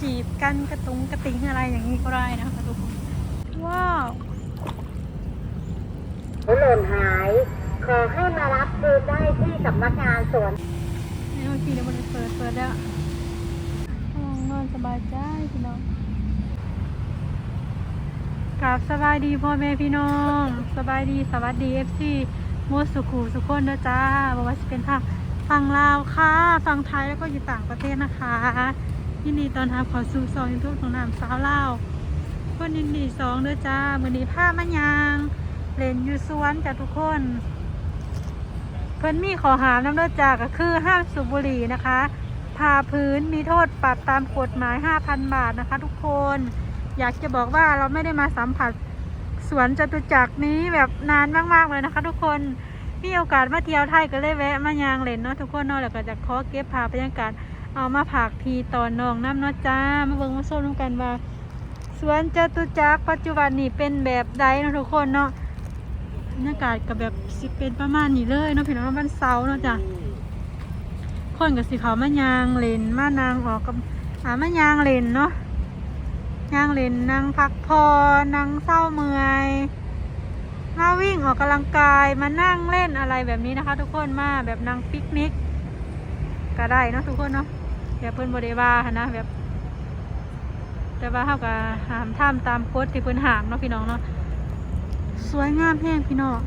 จีบกันกระตุงกระติงอะไรอย่างนี้ก็ได้นะคะทุกคนว้าวหล่นหาย ขอให้มารับคืนได้ที่สำนักงานสวนนี่เมื่อกี้เนี่ยมันเปิดเปิดแล้วห้องนอนสบายใจพี่น้องกราบสบายดีพ่อแม่พี่น้อง สบายดีสวัสดีเอฟซีมดสุขูสุขคนนะจ้าบอกว่าจะเป็นทางฝั่งลาวค่ะฝั่งไทยแล้วก็อยู่ต่างประเทศนะคะ ยินดีตอนรับเขอสู่ซองยูทูบของนามสาวเล่าคนยินดีสองเด้อจ้ามือนี้ผ้ามะยางเล่นอยู่สวนจ้ะทุกคน เพิ่นมีขอหามน้ำเลือดจากก็คือห้ามสูบบุหรี่นะคะพาพื้นมีโทษปรับตามกฎหมาย 5,000 บาทนะคะ ทุกคน อยากจะบอกว่าเราไม่ได้มาสัมผัสสวนจตุจักรนี้แบบนานมากๆเลยนะคะ ทุกคนมีโอกาสมาเที่ยวไทยก็เลยแวะมายางเล่นเนาะทุกคนเนาะแล้วก็จะขอเก็บภาพบรรยากาศ เอามาผักทีตอนนองน้ำเนาะจ้า มาเบิ่งมาส้มกันว่า สวนจตุจักรปัจจุบันนี่เป็นแบบใดเนาะทุกคนเนาะบรรยากาศกับแบบสิเป็นประมาณนี้เลยเนาะพี่น้องวันเสาเนาะจ้ะคนกับสิเขาวมายางเลนมานางออกกับหามายางเลนเนาะยางเลนนางพักพอนางเศร้าเมื่อยมาวิ่งออกกำลังกายมานั่งเล่นอะไรแบบนี้นะคะ ทุกคนมาแบบนางปิกนิกก็ได้เนาะทุกคนเนาะ แบบเพิ่นบริวาหั้นนะแบบ แต่ว่าเขาก็หามท่ามตามโค้ดที่เพิ่นหามเนาะพี่น้องเนาะสวยงามแห้งพี่น้อง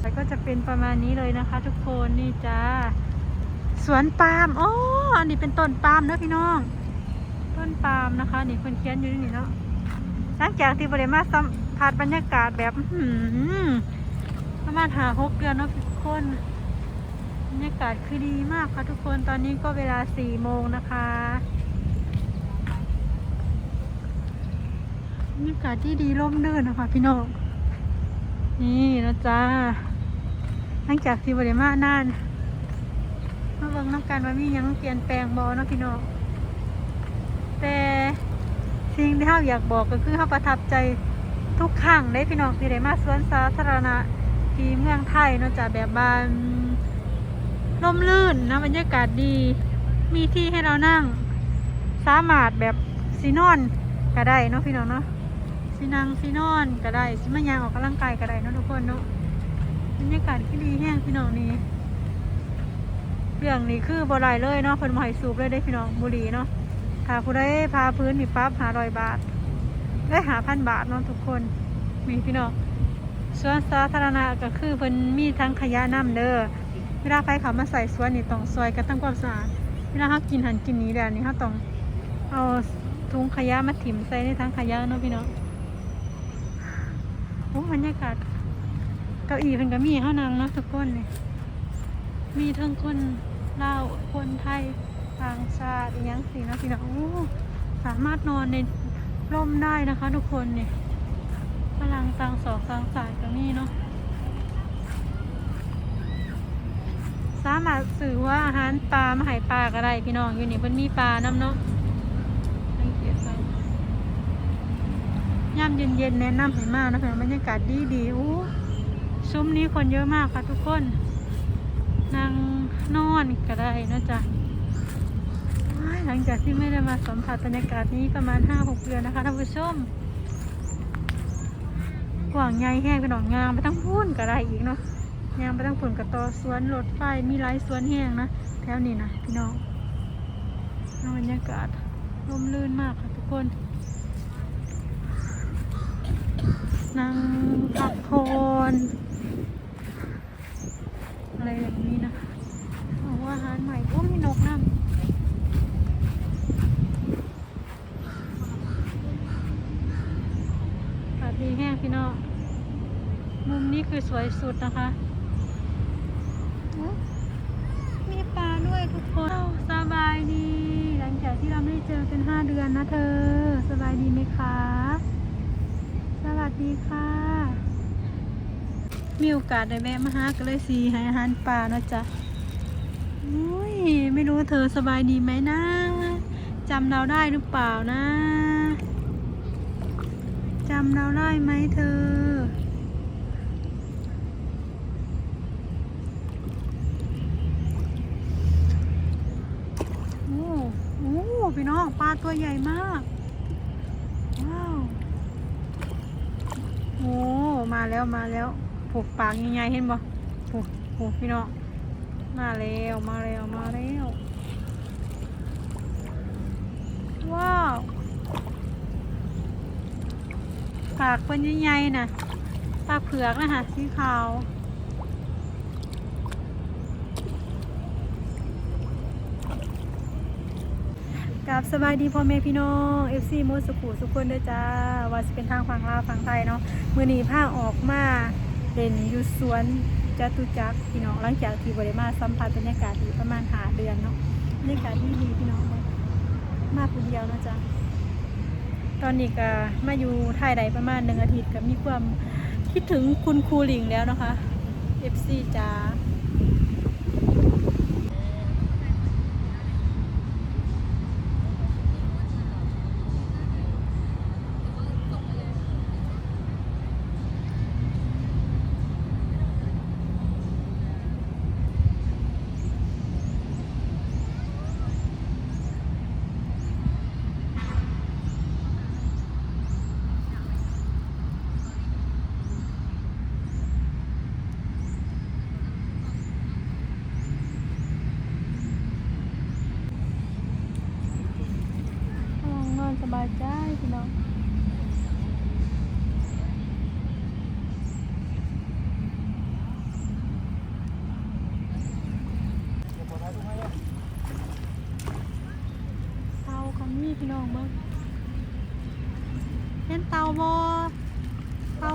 แล้วก็จะเป็นประมาณนี้เลยนะคะ ทุกคนนี่จ้าสวนปาล์มโอ้อันนี้เป็นต้นปาล์มเนะพี่น้อง ต้นปาล์มนะคะ นี่คนเขียนอยู่นี่เนาะหลังจากที่บริมาสัมผัสบรรยากาศแบบประมาณหาหกเดือนเนาะทุกคน บรรยากาศคือดีมากค่ะทุกคนตอนนี้ก็เวลาสี่โมงนะคะบรรยากาศที่ดีร่มรื่นนะคะพี่น้องนี่นะจ๊ะหลังจากที่บริมานานมาเบิ่งน้ำกันว่ามียังเปลี่ยนแปลงบอเนาะพี่น้องแต่สิ่งที่เราอยากบอกก็คือเราประทับใจทุกครั้งได้พี่น้องที่ได้มาสวนสาธารณะที่เมืองไทยนาะจ๊ะแบบบาน ร่มรื่นนะบรรยากาศดี มีที่ให้เรานั่ง สามารถแบบซีนอนก็ได้เนาะพี่น้องเนาะสินังสินอนก็ได้สิมายางออกกำลังกายก็ได้เนาะทุกคนเนาะบรรยากาศที่ดีแห้งพี่น้องนี่เรื่องนี้คือบ่ได้เลยเนาะเพิ่นบ่ให้สูบเลยได้พี่น้องบุหรี่เนาะถ้าผู้ใดพาพื้นมีปั๊บหาร้อยบาทได้หาพันบาทเนาะทุกคนมีพี่น้องสวนสาธารณะก็คือเพิ่นมีทั้งขยะน้ำเด้อ เวลาไปเขามาใส่สวนนี่ต้องซอยกันตั้งความสะอาดเวลาเขากินหันกินนี้แล้วนี่เขาต้องเอาถุงขยะมาถิ่มใส่ในทั้งขยะเนาะพี่น้องโอ้บรรยากาศเก้าอี้เพิ่นก็มีเฮานางเนาะทุกคนนี่มีทั้งคนลาวคนไทยต่างชาติอหยังสิเนาะพี่น้องโอ้สามารถนอนในร่มได้นะคะ ทุกคนนี่พลังต่างสองต่างสายก็มีเนาะ สามารถสื่อว่าอาหารปลามาใหายปลาก็ได้พี่น้องอยู่นี่เพิ่นมีปลาน้ำเนาะยรติเราย่ำเย็นๆแนะนำให้มากนะคะบรรยากาศดีดีอู้ซุ้มนี้คนเยอะมากค่ะทุกคนนั่งนอนก็ได้นะจ๊ะหลังจากที่ไม่ได้มาสัมผัสบรรยากาศนี้ประมาณห้าหกเดือนนะคะท่านผู้ชมกว่างใหญ่แห้งไปหนองงามไปทั้งพุ่นก็ได้อีกเนาะ ยางไปทั้งพุ่นกับต่อสวนรถไฟมีไลฟ์สวนแห้งนะแถวนี้นะพี่น้องบรรยากาศร่มรื่นมากค่ะทุกคนนั่งพักผ่อนอะไรแบบนี้นะเอาอาหารใหม่ก็มีนกนั่งอากาศดีแห้งพี่น้องมุมนี้คือสวยสุดนะคะ มีปลาด้วยทุกคนสบายดี หลังจากที่เราไม่ได้เจอกันห้าเดือนนะเธอ สบายดีไหมคะ สวัสดีค่ะ มีโอกาสได้แวะมาหาก็เลยสีให้อาหารป่าเนาะจ๊ะอุ้ยไม่รู้เธอสบายดีไหมนะจำเราได้หรือเปล่านะจำเราได้ไหมเธอ โอ้โอ้ พี่น้องปลาตัวใหญ่มาก ว้าว โอ้ มาแล้วมาแล้วผูกปากใหญ่ๆเห็นบ่ผูกผูกพี่น้อง มาแล้วมาแล้วมาแล้ว ว้าวปากเป็นใหญ่ๆนะปลาเผือกนะคะสีขาว กับสบายดีพ่อแม่พี่น้อง FC โมสุขุสุขคนด้อจ้าว่าจะเป็นทางฝั่งลาวฝั่งไทยเนาะมื้อนี้พาออกมาเล่นยู่สวนจตุจักรพี่น้องหลังจากที่บริมาสัมผัสบรรยากาศดีประมาณหาเดือนเนาะบรรยากาศดีดีพี่น้องเนาะมาคนเดียวนะจ้ะตอนนี้ก็มาอยู่ไทยได้ประมาณหนึ่งอาทิตย์ก็มีความคิดถึงคุณครูหลิงแล้วนะคะ FC จ้า บายใจพี่น้อง เตากับมีพี่น้องเบ้างเห็นเตาบอเตา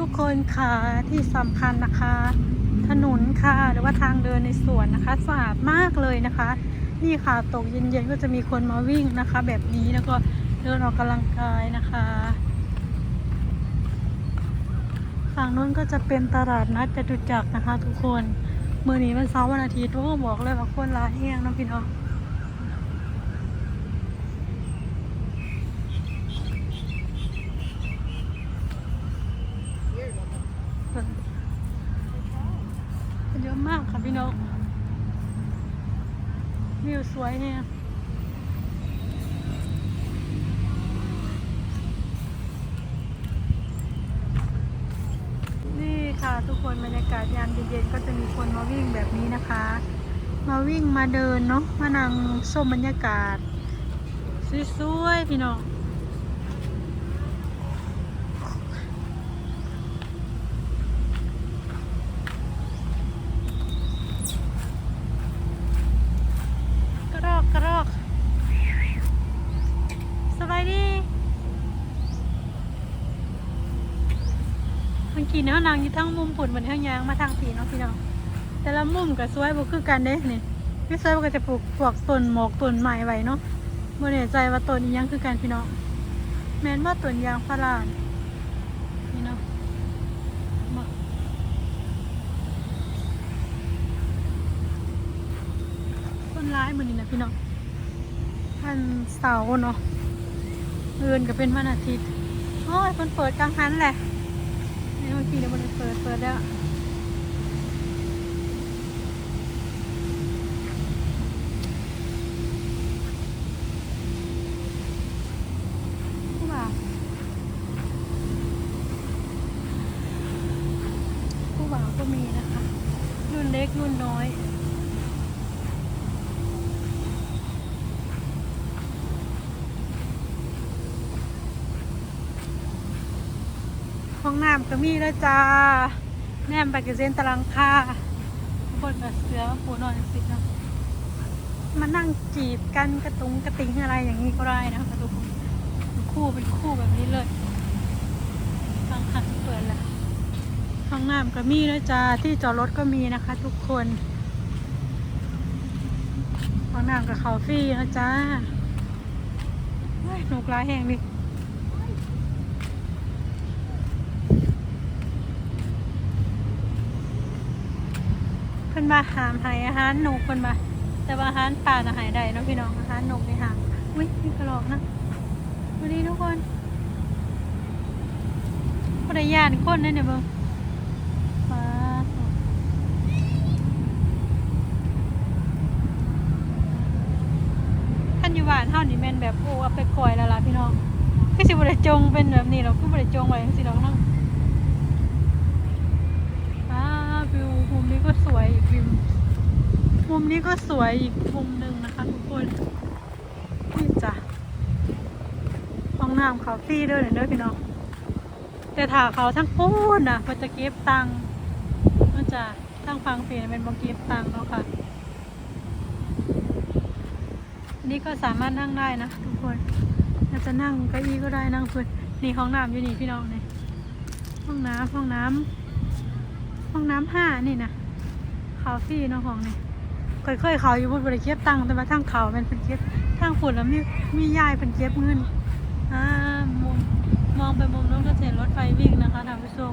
ทุก คนค่ะที่สำคัญนะคะ ถนนค่ะหรือว่าทางเดินในสวนนะคะสะอาดมากเลยนะคะ นี่ค่ะตกเย็นๆก็จะมีคนมาวิ่งนะคะ แบบนี้แล้วก็เดินออกกำลังกายนะคะฝั่งนู้นก็จะเป็นตลาดนัดจตุจักรนะคะ ทุกคนเมื่อนี้วันเสาร์วันอาทิตย์ทุกคนบอกเลยว่าคนร้ายแห้งนะพี่น้องคนเยอะมากค่ะพี่น้อง วยแฮงนี่ค่ะทุกคนบรรยากาศยามเย็นๆก็จะมีคนมาวิ่งแบบนี้นะคะ มาวิ่งมาเดินเนาะมานั่งชมบรรยากาศสวยๆพี่น้องกระรอกกระรอกสบายดี เมื่อ กี้เนาะนางอยู่ทั้งมุมผุนบนทางยางมาทางผีเนาะพี่น้องแต่ละมุมก็สวยบ่คือกันเด้นี่ไม่สวยบ่ก็จะปลูกพวกต้นหมอกต้นไม้ไว้เนาะบ่แน่ใจว่าต้นอีหยังคือกันพี่น้องแม่นว่าต้นยางพารานี่เนาะต้นร้ายเหมือนนี่นะพี่น้องพันเสาเนาะเอื่นก็เป็นวันอาทิตย์โอ้ยมันเปิดกลางหันแหละ มื่อกี้เนี่ยมันเปิดเปิดแล้วผู้บ่าวก็มีนะคะ รุ่นเล็กรุ่นน้อย ห้องน้ำก็มีแล้วจ้า แนมไปกับเส้นตารางค่าบนกับเสือหัวนอนสิเนาะมานั่งจีบกันกระตุงกระติงอะไรอย่างนี้ก็ได้นะคะทุกคนเป็นคู่เป็นคู่แบบนี้เลยทางหันเปิดแล้วห้องน้ำก็มีแล้วจ้าที่จอดรถก็มีนะคะ ทุกคนห้องน้ำกับเขาฟรีนะจ้าเฮ้ยหนุกร้ายแห่งดิ เพิ่น มาหามหายอาหารหนูเพิ่นมาแต่ว่าอาหารป่าน่ะหายได้เนาะพี่น้องอาหารนกในหางอุ้ยมีกระรอกนะวันนี้ทุกคนคนได้ยานคนนั่นเนี่ยเบิ่งฟ้าท่านอยู่บ้านเท่านี้แม่นแบบโอ้เอาไปก่อยแล้วล่ะพี่น้องคือสิบ่ได้จงเป็นแบบนี้หรอกคือบ่ได้จงไว้จังซี่ดอกเนาะอ้าวิว มุมนี้ก็สวยอีกวิวมุมนี้ก็สวยอีกมุมหนึ่งนะคะทุกคนนี่จ้ะห้องน้ำเขาฟรีด้อเด้อพี่น้องแต่ถ้าเขาทั้งพูนนะมันจะเก็บตังค์มันจะทั้งฟังฟรีน่เป็นบเก็บตังค์เนาะค่ะ นี่ก็สามารถนั่งได้นะทุกคนเราจะนั่งเก้าอี้ก็ได้นั่งพื้นนี่ห้องน้ำอยู่นี่พี่น้องนี่ห้องน้ำห้องน้ำ ห้องน้ำห้านี่นะคาเฟ่เนาะห้องนี่เคยเคยเขาอยู่บนบริเก็บตังค์แต่มาทางเขาเป็นเป็นเก็บทางฝุ่นแล้วมีมียายเป็นเก็บเงินอ่ามองมองไปมุมนู้นก็เห็นรถไฟวิ่งนะคะท่านผู้ชม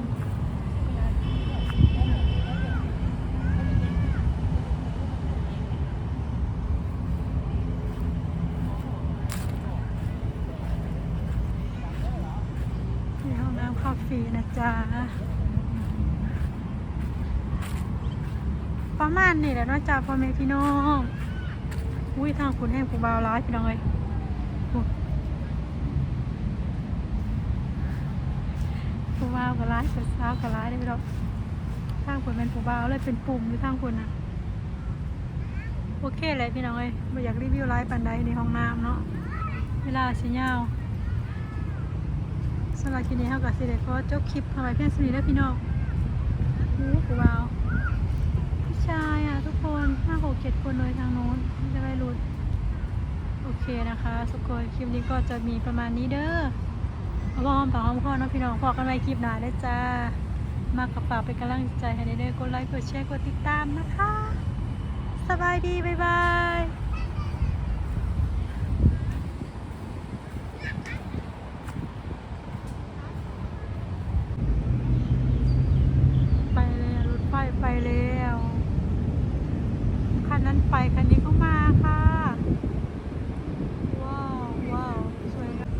ห้องน้ำคาเฟ่นะจ๊ะ ประมาณนี้แหละเนาะจ้าพ่อแม่พี่น้องอุ้ยทางคุณแห้งผู้บ่าวร้ายพี่น้องเลยอุ๊ยผู้บ่าวก็ร้ายผู้สาวก็ร้ายได้พี่น้องทางคุณเป็นผู้บ่าวเลยเป็นปุ่มอยู่ทางคุณนะโอเคเลยพี่น้องเลยไม่อยากรีวิวไลฟ์ปันใดในห้องน้ำเนาะ เวลาสิยาวสำหรับคลิปนี้เท่ากับสิเด็กก็จบคลิปเอาไว้เพียงสนิทแล้วพี่น้องอู้ผู้บ่าว ผู้ชายอะทุกคนห้าหกเจ็ดคนเลยทางโน้นจะได้รุดโอเคนะคะสุกคนคลิปนี้ก็จะมีประมาณนี้เด้อเอาพร้อมปากหอมคอนะพี่น้องพอกันไว้คลิปหน้าได้จ้ามากกระเป๋าเป็นกำลังใจให้ได้เด้อกดไลค์กดแชร์กดติดตามนะคะ สบายดี บ๊ายบายไปแล้วรถไฟไปแล้วคันนั้นไปคันนี้ก็มาค่ะ ว้าว ว้าว สวยงาม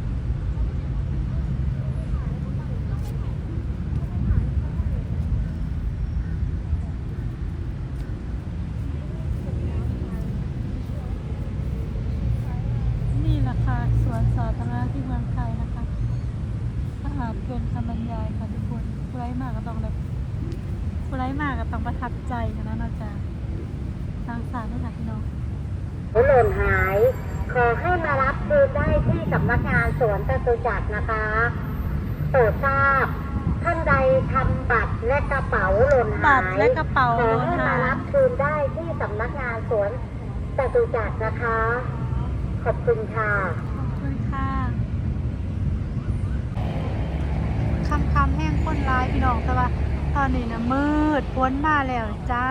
นี่แหละค่ะสวนสาธารณะที่เมืองไทยนะคะถ้าหากเป็นคำบรรยายค่ะทุกคนผู้ไร้ มากก็ต้องแบบผู้ไร้มากก็ต้องประทับใจกันนะนะจ๊ะทางสารนี่ค่ะพี่น้องหล่นหาย ขอให้มารับคืนได้ที่สำนักงานสวนจตุจักรนะคะโปรดทราบท่านใดทำบัตรและกระเป๋าหล่นบัหาตรยและกระเป๋าขหอล่นให้หามายรับคืนได้ที่สำนักงานสวนจตุจักรนะคะ ขอบคุณค่ะขอบคุณค่ะ คำแห้งค้นร้ายพี่น้องแต่ว่าตอนนี้นะมืดพ้นมาแล้วจ้า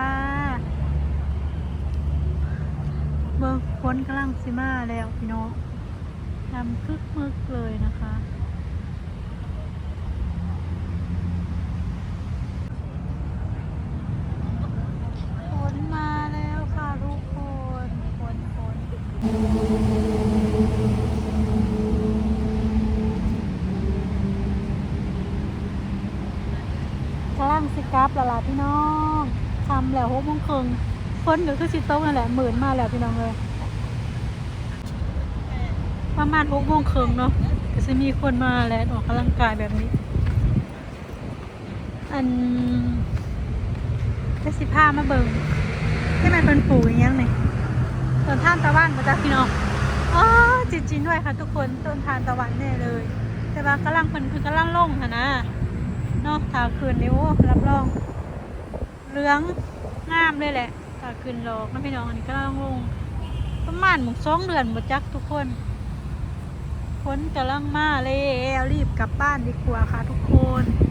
เบิ่งพ้นกำลังสิมาแล้วพี่น้องดำคึกมึกเลยนะคะพ้นมาแล้วค่ะทุกคนพ้นพ้น ก ลังสิกลับแล้วล่ะพี่น้องทำแล้วหกโมงครึ่งคนก็คือสิโต๊ะนั่นแหละหมื่นมาแล้วพี่น้องเลยประมาณหกโมงครึ่งเนาะก็จะมีคนมาแล้วออกกำลังกายแบบนี้ อันได้สิผ้ามาเบิ่งที่มันเป็นปู่อย่างเงี้ยต้นทานตะวันมาจากพี่น้องอ๋อจริงๆด้วยค่ะทุกคนต้นทานตะวันแน่เลย แต่ว่ากำลังเพิ่นเพิ่นกำลังลงค่ะนะ เนาะถ้าคืนนิ้วรับรองเหลืองงามเลยแหละถ้าคืนดอกนะพี่น้องอันนี้ก็ต้องลงประมาณหมกสองเดือนหมดจักทุกคนฝนกำลังมาเลยรีบกลับบ้านดีกว่าค่ะทุกคน